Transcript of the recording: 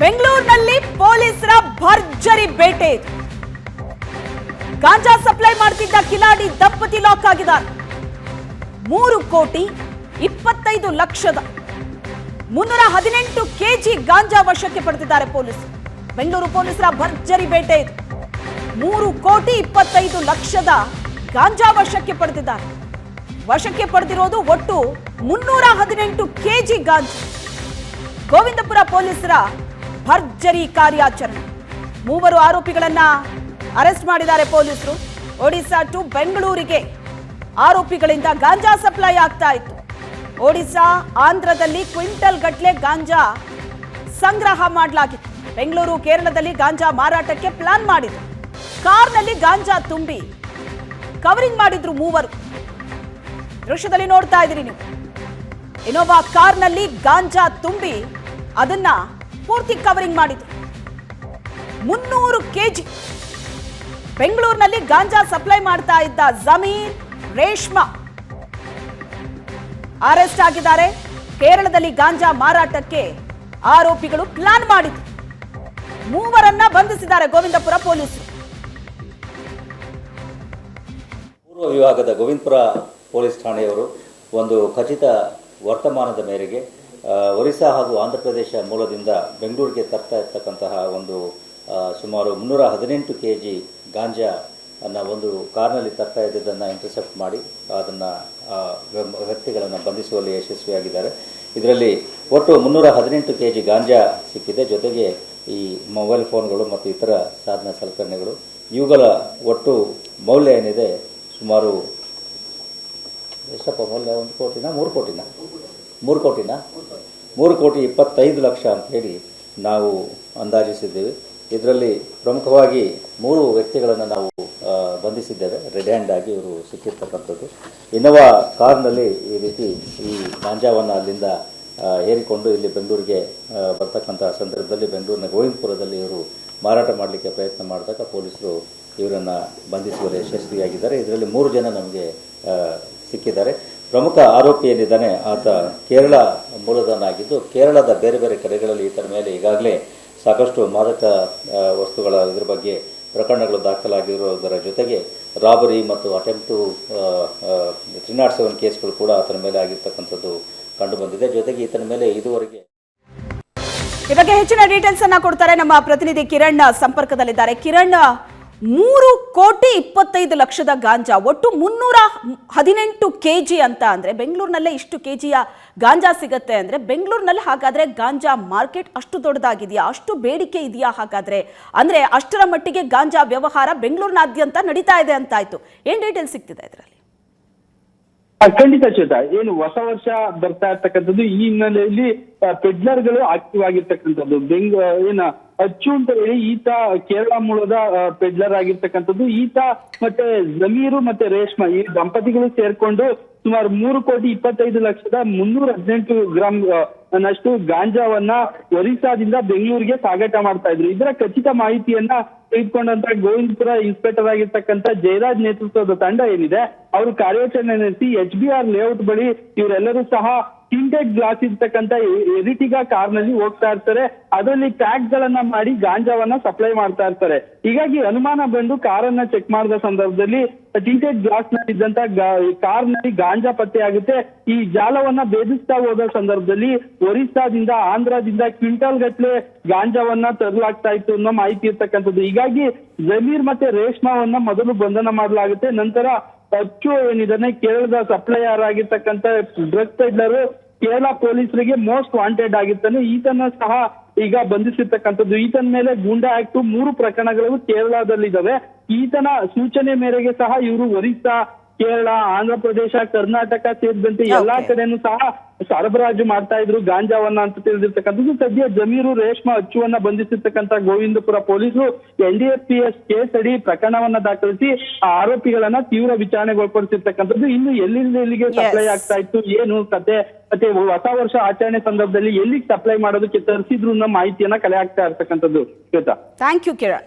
ಬೆಂಗಳೂರಿನಲ್ಲಿ ಪೊಲೀಸರ ಭರ್ಜರಿ ಬೇಟೆ. ಗಾಂಜಾ ಸಪ್ಲೈ ಮಾಡ್ತಿದ್ದ ಕಿಲಾಡಿ ದಂಪತಿ ಲಾಕ್ ಆಗಿದ್ದಾರೆ. ಮೂರು ಕೋಟಿ ಇಪ್ಪತ್ತೈದು ಲಕ್ಷದ ಮುನ್ನೂರ ಹದಿನೆಂಟು ಕೆಜಿ ಗಾಂಜಾ ವಶಕ್ಕೆ ಪಡೆದಿದ್ದಾರೆ ಪೊಲೀಸರು. ಬೆಂಗಳೂರು ಪೊಲೀಸರ ಭರ್ಜರಿ ಬೇಟೆ ಇದು. ಮೂರು ಕೋಟಿ ಇಪ್ಪತ್ತೈದು ಲಕ್ಷದ ಗಾಂಜಾ ವಶಕ್ಕೆ ಪಡೆದಿದ್ದಾರೆ. ವಶಕ್ಕೆ ಪಡೆದಿರೋದು ಒಟ್ಟು ಮುನ್ನೂರ ಹದಿನೆಂಟು ಕೆಜಿ ಗಾಂಜಾ. ಗೋವಿಂದಪುರ ಪೊಲೀಸರ ಭರ್ಜರಿ ಕಾರ್ಯಾಚರಣೆ. ಮೂವರು ಆರೋಪಿಗಳನ್ನ ಅರೆಸ್ಟ್ ಮಾಡಿದ್ದಾರೆ ಪೊಲೀಸರು. ಒಡಿಶಾ ಟು ಬೆಂಗಳೂರಿಗೆ ಆರೋಪಿಗಳಿಂದ ಗಾಂಜಾ ಸಪ್ಲೈ ಆಗ್ತಾ ಇತ್ತು. ಒಡಿಶಾ, ಆಂಧ್ರದಲ್ಲಿ ಕ್ವಿಂಟಲ್ ಗಟ್ಲೆ ಗಾಂಜಾ ಸಂಗ್ರಹ ಮಾಡಲಾಗಿತ್ತು. ಬೆಂಗಳೂರು, ಕೇರಳದಲ್ಲಿ ಗಾಂಜಾ ಮಾರಾಟಕ್ಕೆ ಪ್ಲಾನ್ ಮಾಡಿದ್ರು. ಕಾರ್ನಲ್ಲಿ ಗಾಂಜಾ ತುಂಬಿ ಕವರಿಂಗ್ ಮಾಡಿದ್ರು ಮೂವರು. ದೃಶ್ಯದಲ್ಲಿ ನೋಡ್ತಾ ಇದ್ದೀರಿ ನೀವು. ಇನ್ನೊಬ್ಬ ಕಾರ್ನಲ್ಲಿ ಗಾಂಜಾ ತುಂಬಿ ಅದನ್ನ ಪೂರ್ತಿ ಕವರಿಂಗ್ ಮಾಡಿತು ಮುನ್ನೂರು ಕೆಜಿ. ಬೆಂಗಳೂರಿನಲ್ಲಿ ಗಾಂಜಾ ಸಪ್ಲೈ ಮಾಡ್ತಾ ಇದ್ದ ಜಮೀರ್ ರೇಷ್ಮಾ. ಅರೆಸ್ಟ್ ಆಗಿದ್ದಾರೆ. ಕೇರಳದಲ್ಲಿ ಗಾಂಜಾ ಮಾರಾಟಕ್ಕೆ ಆರೋಪಿಗಳು ಪ್ಲಾನ್ ಮಾಡಿದ್ರು ಮೂವರನ್ನ ಬಂಧಿಸಿದ್ದಾರೆ ಗೋವಿಂದಪುರ ಪೊಲೀಸರು. ಪೂರ್ವ ವಿಭಾಗದ ಗೋವಿಂದಪುರ ಪೊಲೀಸ್ ಠಾಣೆಯವರು ಒಂದು ಖಚಿತ ವರ್ತಮಾನದ ಮೇರೆಗೆ ಒರಿಸ್ಸಾ ಹಾಗೂ ಆಂಧ್ರಪ್ರದೇಶ ಮೂಲದಿಂದ ಬೆಂಗಳೂರಿಗೆ ತರ್ತಾ ಇರ್ತಕ್ಕಂತಹ ಒಂದು ಸುಮಾರು ಮುನ್ನೂರ ಹದಿನೆಂಟು ಕೆ ಜಿ ಗಾಂಜಾ ಅನ್ನ ಒಂದು ಕಾರ್ನಲ್ಲಿ ತರ್ತಾ ಇದ್ದದನ್ನು ಇಂಟರ್ಸೆಪ್ಟ್ ಮಾಡಿ, ಅದನ್ನು ವ್ಯಕ್ತಿಗಳನ್ನು ಬಂಧಿಸುವಲ್ಲಿ ಯಶಸ್ವಿಯಾಗಿದ್ದಾರೆ. ಇದರಲ್ಲಿ ಒಟ್ಟು ಮುನ್ನೂರ ಹದಿನೆಂಟು ಕೆ ಜಿ ಗಾಂಜಾ ಸಿಕ್ಕಿದೆ. ಜೊತೆಗೆ ಈ ಮೊಬೈಲ್ ಫೋನ್ಗಳು ಮತ್ತು ಇತರ ಸಾಧನ ಸಲಕರಣೆಗಳು. ಇವುಗಳ ಒಟ್ಟು ಮೌಲ್ಯ ಏನಿದೆ? ಸುಮಾರು ಎಷ್ಟಪ್ಪ ಮೌಲ್ಯ? ಒಂದು ಕೋಟಿನ? ಮೂರು ಕೋಟಿನ? ಮೂರು ಕೋಟಿನ? ಮೂರು ಕೋಟಿ ಇಪ್ಪತ್ತೈದು ಲಕ್ಷ ಅಂತ ಹೇಳಿ ನಾವು ಅಂದಾಜಿಸಿದ್ದೇವೆ. ಇದರಲ್ಲಿ ಪ್ರಮುಖವಾಗಿ ಮೂರು ವ್ಯಕ್ತಿಗಳನ್ನು ನಾವು ಬಂಧಿಸಿದ್ದೇವೆ. ರೆಡ್ ಹ್ಯಾಂಡ್ ಆಗಿ ಇವರು ಸಿಕ್ಕಿರ್ತಕ್ಕಂಥದ್ದು. ಇನ್ನೋವಾ ಕಾರ್ನಲ್ಲಿ ಈ ರೀತಿ ಈ ಗಾಂಜಾವನ್ನು ಅಲ್ಲಿಂದ ಆ, ಹೇರಿಕೊಂಡು ಇಲ್ಲಿ ಬೆಂಗಳೂರಿಗೆ ಬರ್ತಕ್ಕಂಥ ಸಂದರ್ಭದಲ್ಲಿ ಬೆಂಗಳೂರಿನ ಗೋವಿಂದಪುರದಲ್ಲಿ ಇವರು ಮಾರಾಟ ಮಾಡಲಿಕ್ಕೆ ಪ್ರಯತ್ನ ಮಾಡಿದಾಗ ಪೊಲೀಸರು ಇವರನ್ನು ಬಂಧಿಸುವಲ್ಲಿ ಯಶಸ್ವಿಯಾಗಿದ್ದಾರೆ. ಇದರಲ್ಲಿ ಮೂರು ಜನ ನಮಗೆ ಸಿಕ್ಕಿದ್ದಾರೆ. ಪ್ರಮುಖ ಆರೋಪಿ ಏನಿದ್ದಾನೆ, ಆತ ಕೇರಳ ಮೂಲದನಾಗಿದ್ದು ಕೇರಳದ ಬೇರೆ ಬೇರೆ ಕಡೆಗಳಲ್ಲಿ ಈತನ ಮೇಲೆ ಈಗಾಗಲೇ ಸಾಕಷ್ಟು ಮಾದಕ ವಸ್ತುಗಳ ಇದ್ರ ಬಗ್ಗೆ ಪ್ರಕರಣಗಳು ದಾಖಲಾಗಿರುವುದರ ಜೊತೆಗೆ ರಾಬರಿ ಮತ್ತು ಅಟೆಂಪ್ಟು ತ್ರೀ ನಾಟ್ ಸೆವೆನ್ ಕೇಸ್ಗಳು ಕೂಡ ಆತನ ಮೇಲೆ ಆಗಿರ್ತಕ್ಕಂಥದ್ದು ಕಂಡುಬಂದಿದೆ. ಜೊತೆಗೆ ಈತನ ಮೇಲೆ ಇದುವರೆಗೆ ಈ ಬಗ್ಗೆ ಹೆಚ್ಚಿನ ಡೀಟೇಲ್ಸ್ ಅನ್ನ ಕೊಡ್ತಾರೆ ನಮ್ಮ ಪ್ರತಿನಿಧಿ ಕಿರಣ್ ಸಂಪರ್ಕದಲ್ಲಿದ್ದಾರೆ. ಕಿರಣ್ ಮೂರು ಕೋಟಿ ಇಪ್ಪತ್ತೈದು ಲಕ್ಷದ ಗಾಂಜಾ, ಒಟ್ಟು ಮುನ್ನೂರ ಹದಿನೆಂಟು ಕೆಜಿ ಅಂತ ಅಂದ್ರೆ ಬೆಂಗಳೂರಿನಲ್ಲೇ ಇಷ್ಟು ಕೆ ಜಿಯ ಗಾಂಜಾ ಸಿಗತ್ತೆ ಅಂದ್ರೆ ಬೆಂಗಳೂರಿನಲ್ಲಿ ಹಾಗಾದ್ರೆ ಗಾಂಜಾ ಮಾರ್ಕೆಟ್ ಅಷ್ಟು ದೊಡ್ಡದಾಗಿದೆಯಾ, ಅಷ್ಟು ಬೇಡಿಕೆ ಇದೆಯಾ ಹಾಗಾದ್ರೆ? ಅಂದ್ರೆ ಅಷ್ಟರ ಮಟ್ಟಿಗೆ ಗಾಂಜಾ ವ್ಯವಹಾರ ಬೆಂಗಳೂರಿನಾದ್ಯಂತ ನಡೀತಾ ಇದೆ ಅಂತಾಯ್ತು. ಏನ್ ಡೀಟೇಲ್ ಸಿಗ್ತಿದೆ ಇದರಲ್ಲಿ? ಖಂಡಿತ ಶ್ವೇತಾ, ಏನು ಹೊಸ ವರ್ಷ ಬರ್ತಾ ಇರ್ತಕ್ಕಂಥದ್ದು ಈ ಹಿನ್ನೆಲೆಯಲ್ಲಿ ಪೆಡ್ಲರ್ಗಳು ಆಕ್ಟಿವ್ ಆಗಿರ್ತಕ್ಕಂಥದ್ದು. ಬೆಂಗ್ ಏನ ಅಚ್ಚು ಅಂತ ಹೇಳಿ ಈತ ಕೇರಳ ಮೂಲದ ಪೆಡ್ಲರ್ ಆಗಿರ್ತಕ್ಕಂಥದ್ದು. ಈತ ಮತ್ತೆ ಜಮೀರು ಮತ್ತೆ ರೇಷ್ಮ, ಈ ದಂಪತಿಗಳು ಸೇರ್ಕೊಂಡು ಸುಮಾರು ಮೂರು ಕೋಟಿ ಇಪ್ಪತ್ತೈದು ಲಕ್ಷದ ಮುನ್ನೂರ ಹದಿನೆಂಟು ಗ್ರಾಮ್ ನಷ್ಟು ಗಾಂಜಾವನ್ನ ಒರಿಸ್ಸಾದಿಂದ ಬೆಂಗಳೂರಿಗೆ ಸಾಗಾಟ ಮಾಡ್ತಾ ಇದ್ರು. ಇದರ ಖಚಿತ ಮಾಹಿತಿಯನ್ನ ತೆಗೆದುಕೊಂಡಂತ ಗೋವಿಂದಪುರ ಇನ್ಸ್ಪೆಕ್ಟರ್ ಆಗಿರ್ತಕ್ಕಂಥ ಜಯರಾಜ್ ನೇತೃತ್ವದ ತಂಡ ಏನಿದೆ, ಅವರು ಕಾರ್ಯಾಚರಣೆ ನಡೆಸಿ ಎಚ್ ಬಿ ಆರ್ ಲೇಔಟ್ ಬಳಿ ಇವರೆಲ್ಲರೂ ಸಹ tinted ಗ್ಲಾಸ್ ಇರ್ತಕ್ಕಂಥ ಎರಿಟಿಗಾ ಕಾರ್ನಲ್ಲಿ ಹೋಗ್ತಾ ಇರ್ತಾರೆ. ಅದರಲ್ಲಿ ಪ್ಯಾಕ್ ಗಳನ್ನ ಮಾಡಿ ಗಾಂಜಾವನ್ನ ಸಪ್ಲೈ ಮಾಡ್ತಾ ಇರ್ತಾರೆ. ಹೀಗಾಗಿ ಅನುಮಾನ ಬಂದು ಕಾರನ್ನ ಚೆಕ್ ಮಾಡಿದ ಸಂದರ್ಭದಲ್ಲಿ ಟಿಂಟೆಡ್ ಗ್ಲಾಸ್ನಲ್ಲಿ ಇದ್ದಂತ ಕಾರ್ನಲ್ಲಿ ಗಾಂಜಾ ಪತ್ತೆ ಆಗುತ್ತೆ. ಈ ಜಾಲವನ್ನ ಭೇದಿಸ್ತಾ ಹೋದ ಸಂದರ್ಭದಲ್ಲಿ ಒರಿಸ್ಸಾದಿಂದ ಆಂಧ್ರದಿಂದ ಕ್ವಿಂಟಲ್ ಗಟ್ಲೆ ಗಾಂಜಾವನ್ನ ತರಲಾಗ್ತಾ ಇತ್ತು ಅನ್ನೋ ಮಾಹಿತಿ ಇರ್ತಕ್ಕಂಥದ್ದು. ಹೀಗಾಗಿ ಜಮೀರ್ ಮತ್ತೆ ರೇಷ್ಮಾವನ್ನ ಮೊದಲು ಬಂಧನ ಮಾಡಲಾಗುತ್ತೆ. ನಂತರ ಅಚ್ಚು ಏನಿದಾನೆ ಕೇರಳದ ಸಪ್ಲೈಯರ್ ಆಗಿರ್ತಕ್ಕಂಥ ಡ್ರಗ್ ಪೆಡ್ಲರ್ ಕೇರಳ ಪೊಲೀಸರಿಗೆ ಮೋಸ್ಟ್ ವಾಂಟೆಡ್ ಆಗಿರ್ತಾನೆ ಈತನ ಸಹ ಈಗ ಬಂಧಿಸಿರ್ತಕ್ಕಂಥದ್ದು. ಈತನ ಮೇಲೆ ಗೂಂಡಾ ಆಕ್ಟ್ ಮೂರು ಪ್ರಕರಣಗಳು ಕೇರಳದಲ್ಲಿದ್ದಾವೆ. ಈತನ ಸೂಚನೆ ಮೇರೆಗೆ ಸಹ ಇವರು ಒರಿಸ್ಸಾ ಕೇರಳ ಆಂಧ್ರ ಪ್ರದೇಶ ಕರ್ನಾಟಕ ಸೇರಿದಂತೆ ಎಲ್ಲಾ. ಕಡೆನೂ ಸಹ ಸರಬರಾಜು ಮಾಡ್ತಾ ಇದ್ರು. ಗಾಂಜಾವನ್ನ ಅಂತ ತಿಳಿದಿರ್ತಕ್ಕಂಥದ್ದು. ಸದ್ಯ ಜಮೀರು ರೇಷ್ಮಾ ಅಚ್ಚುವನ್ನ ಬಂಧಿಸಿರ್ತಕ್ಕಂಥ ಗೋವಿಂದಪುರ ಪೊಲೀಸರು N D F P S case ಅಡಿ ಪ್ರಕರಣವನ್ನ ದಾಖಲಿಸಿ ಆ ಆರೋಪಿಗಳನ್ನ ತೀವ್ರ ವಿಚಾರಣೆಗೊಳಪಡಿಸಿರ್ತಕ್ಕಂಥದ್ದು. ಇನ್ನು ಎಲ್ಲಿಂದ ಎಲ್ಲಿಗೆ ಸಪ್ಲೈ ಆಗ್ತಾ ಇತ್ತು ಏನು ಕತೆ ಮತ್ತೆ ಹೊಸ ವರ್ಷ ಆಚರಣೆ ಸಂದರ್ಭದಲ್ಲಿ ಎಲ್ಲಿಗೆ ಸಪ್ಲೈ ಮಾಡೋದಕ್ಕೆ ತರಿಸಿದ್ರು ಅನ್ನೋ ಮಾಹಿತಿಯನ್ನ ಕಲೆ ಆಗ್ತಾ ಇರ್ತಕ್ಕಂಥದ್ದು. Shweta thank you Kiran